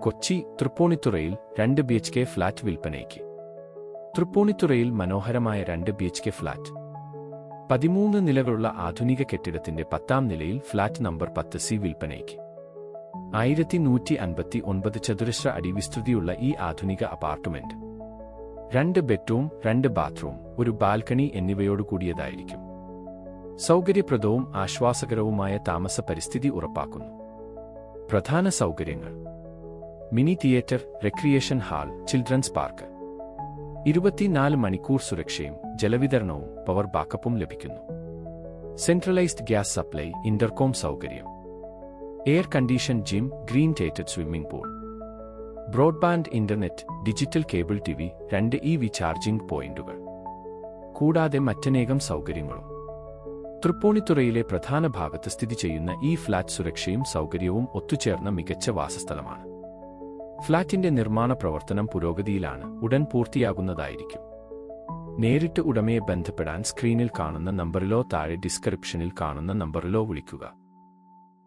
കൊച്ചി തൃപ്പൂണിത്തുറയിൽ രണ്ട് B H K flat വിൽപ്പനയ്ക്ക്. തൃപ്പൂണിത്തുറയിൽ മനോഹരമായ രണ്ട് ബി എച്ച് കെ ഫ്ളാറ്റ് പതിമൂന്ന് നിലകളുള്ള ആധുനിക കെട്ടിടത്തിന്റെ പത്താം നിലയിൽ ഫ്ളാറ്റ് നമ്പർ പത്ത് സി വിൽപ്പനയ്ക്ക്. ആയിരത്തി നൂറ്റി അൻപത്തി ഒൻപത് ചതുരശ്ര അടി വിസ്തൃതിയുള്ള ഈ ആധുനിക അപ്പാർട്ട്മെന്റ്. രണ്ട് ബെഡ്റൂം രണ്ട് ബാത്റൂം ഒരു ബാൽക്കണി എന്നിവയോട് കൂടിയതായിരിക്കും. സൗകര്യപ്രദവും ആശ്വാസകരവുമായ താമസ പരിസ്ഥിതി ഉറപ്പാക്കുന്നു. പ്രധാന സൗകര്യങ്ങൾ. Mini theatre recreation hall children's park. ഇരുപത്തിനാല് മണിക്കൂർ സുരക്ഷയും ജലവിതരണവും പവർ ബാക്കപ്പും ലഭിക്കുന്നു. സെൻട്രലൈസ്ഡ് ഗ്യാസ് സപ്ലൈ ഇന്റർകോം സൗകര്യം. Air condition gym green ടേറ്റഡ് swimming pool. Broadband internet digital cable T V രണ്ട് ഇ വി ചാർജിംഗ് പോയിന്റുകൾ. കൂടാതെ മറ്റനേകം സൗകര്യങ്ങളും. തൃപ്പൂണിത്തുറയിലെ പ്രധാന ഭാഗത്ത് സ്ഥിതി ചെയ്യുന്ന ഈ ഫ്ളാറ്റ് സുരക്ഷയും സൗകര്യവും ഒത്തുചേർന്ന മികച്ച വാസസ്ഥലമാണ്. ഫ്ളാറ്റിന്റെ നിർമ്മാണ പ്രവർത്തനം പുരോഗതിയിലാണ് ഉടൻ പൂർത്തിയാകുന്നതായിരിക്കും. നേരിട്ട് ഉടമയെ ബന്ധപ്പെടാൻ സ്ക്രീനിൽ കാണുന്ന നമ്പറിലോ താഴെ ഡിസ്ക്രിപ്ഷനിൽ കാണുന്ന നമ്പറിലോ വിളിക്കുക.